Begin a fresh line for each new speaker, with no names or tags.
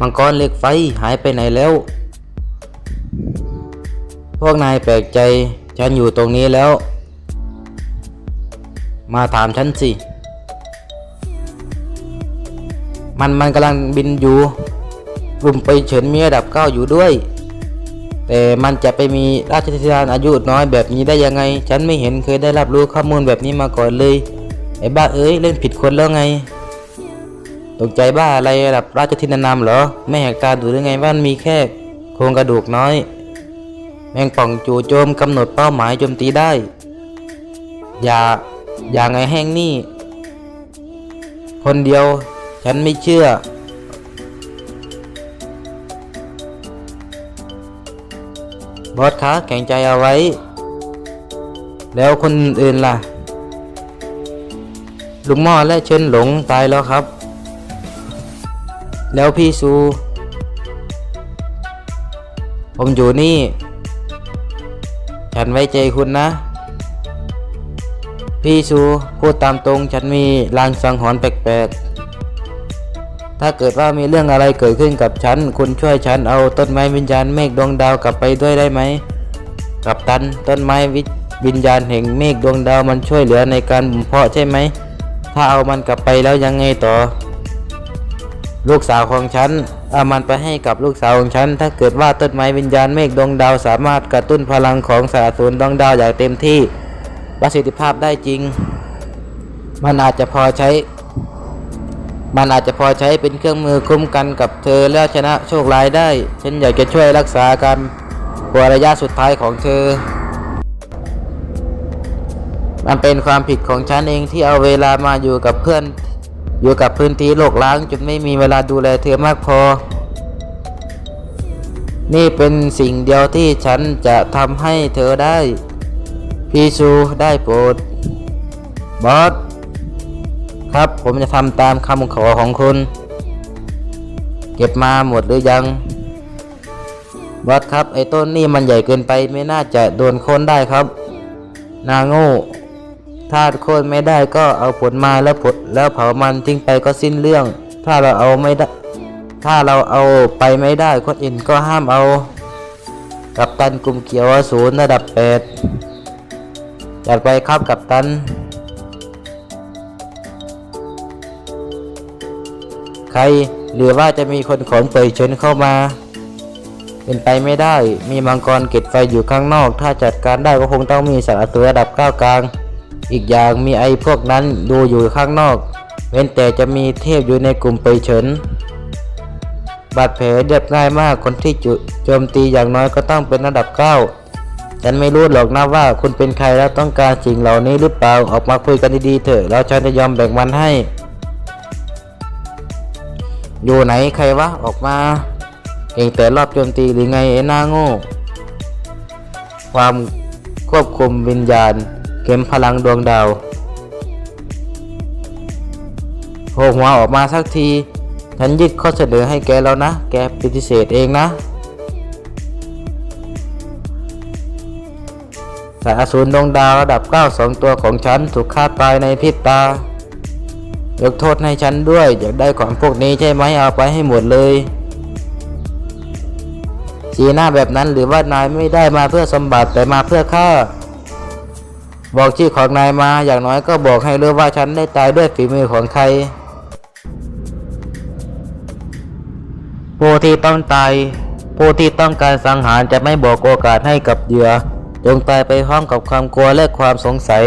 มังกรเหล็กไฟหายไปไหนแล้ว พวกนายแปลกใจ ฉันอยู่ตรงนี้แล้ว มาถามฉันสิ มันมันกำลังบินอยู่กลุ่มไปเฉินมีระดับเก้าอยู่ด้วย แต่มันจะไปมีราชธิดาอายุน้อยแบบนี้ได้ยังไง ฉันไม่เห็นเคยได้รับรู้ข้อมูลแบบนี้มาก่อนเลย ไอ้บ้าเอ้ยเล่นผิดคนแล้วไง ตกใจบ้าอะไรระดับราชธินานามเหรอ ไม่แหกตาดูหรือไงว่ามีแค่โครงกระดูกน้อย แมงป่องจู่โจมกำหนดเป้าหมายโจมตีได้ อย่า อย่าไงแห้งนี่ คนเดียวฉันไม่เชื่อ บอสคะแข็งใจเอาไว้ แล้วคนอื่นล่ะ ลุงหม้อและเชิญหลงตายแล้วครับ แล้วพี่ซู ผมอยู่นี่ ฉันไว้ใจคุณนะ พี่ซูพูดตามตรงฉันมีลางสังหรณ์แปลกๆ ถ้าเกิดว่ามีเรื่องอะไรเกิดขึ้นกับฉัน คุณช่วยฉันเอาต้นไม้วิญญาณเมฆดวงดาวกลับไปด้วยได้ไหม กับตันต้นไม้วิวิญญาณแห่งเมฆดวงดาวมันช่วยเหลือในการบ่มเพาะใช่ไหม ถ้าเอามันกลับไปแล้วยังไงต่อ ลูกสาวของฉันเอามันไปให้กับลูกสาวของฉัน ถ้าเกิดว่าต้นไม้วิญญาณเมฆดวงดาวสามารถกระตุ้นพลังของสารสูรดวงดาวอย่างเต็มที่ประสิทธิภาพได้จริง มันอาจจะพอใช้ มันอาจจะพอใช้เป็นเครื่องมือคุ้มกันกับเธอแล้วชนะโชคร้ายได้ ฉันอยากจะช่วยรักษาการป่วยระยะสุดท้ายของเธอ มันเป็นความผิดของฉันเองที่เอาเวลามาอยู่กับเพื่อน อยู่กับพื้นที่โลกล้างจนไม่มีเวลาดูแลเธอมากพอ นี่เป็นสิ่งเดียวที่ฉันจะทำให้เธอได้ พีซูได้โปรด บอส ครับผมจะทำตามคำขอของคุณ เก็บมาหมดหรือยัง บอสครับ ไอ้ต้นนี่มันใหญ่เกินไปไม่น่าจะโดนค่นได้ครับ นาโง่ ถ้าโค่นไม่ได้ก็เอาผลมาแล้วผลแล้วเผามันทิ้งไปก็สิ้นเรื่อง ถ้าเราเอาไม่ได้ ถ้าเราเอาไปไม่ได้คนอื่นก็ห้ามเอา กับตันกลุ่มเขียวอสูรระดับแปดจัดไปครับกับตัน ใครหรือว่าจะมีคนของเปยเชิญเข้ามา เป็นไปไม่ได้มีมังกรเกตไฟอยู่ข้างนอก ถ้าจัดการได้ก็คงต้องมีสารตัวระดับก้าวกลาง อีกอย่างมีไอ้พวกนั้นดูอยู่ข้างนอก เว้นแต่จะมีเทพอยู่ในกลุ่มเปเฉินบาดแผลเรียบง่ายมากคนที่จุโจมตีอย่างน้อยก็ต้องเป็นระดับเก้าฉันไม่รู้หรอกนะว่าคุณเป็นใครแล้วต้องการสิ่งเหล่านี้หรือเปล่าออกมาคุยกันดีๆเถอะแล้วฉันจะยอมแบ่งมันให้ อยู่ไหนใครวะออกมา เองแต่รอบโจมตีหรือไงไอ้หน้าโง่ ความควบคุมวิญญาณ เข็มพลังดวงดาวโผล่หัวออกมาสักทีฉันยึดข้อเสนอให้แกแล้วนะ แกปฏิเสธเองนะสายอสูรดวงดาวระดับ 9 2 ตัวของฉันถูกฆ่าตายในพริบตายกโทษให้ฉันด้วย อยากได้ของพวกนี้ใช่ไหมเอาไปให้หมดเลย สีหน้าแบบนั้นหรือว่านายไม่ได้มาเพื่อสมบัติแต่มาเพื่อฆ่า บอกชื่อของนายมาอย่างน้อยก็บอกให้รู้ว่าฉันได้ตายด้วยฝีมือของใครผู้ที่ต้องตายผู้ที่ต้องการสังหารจะไม่บอกโอกาสให้กับเหยื่อจงตายไปพร้อมกับความกลัวและความสงสัย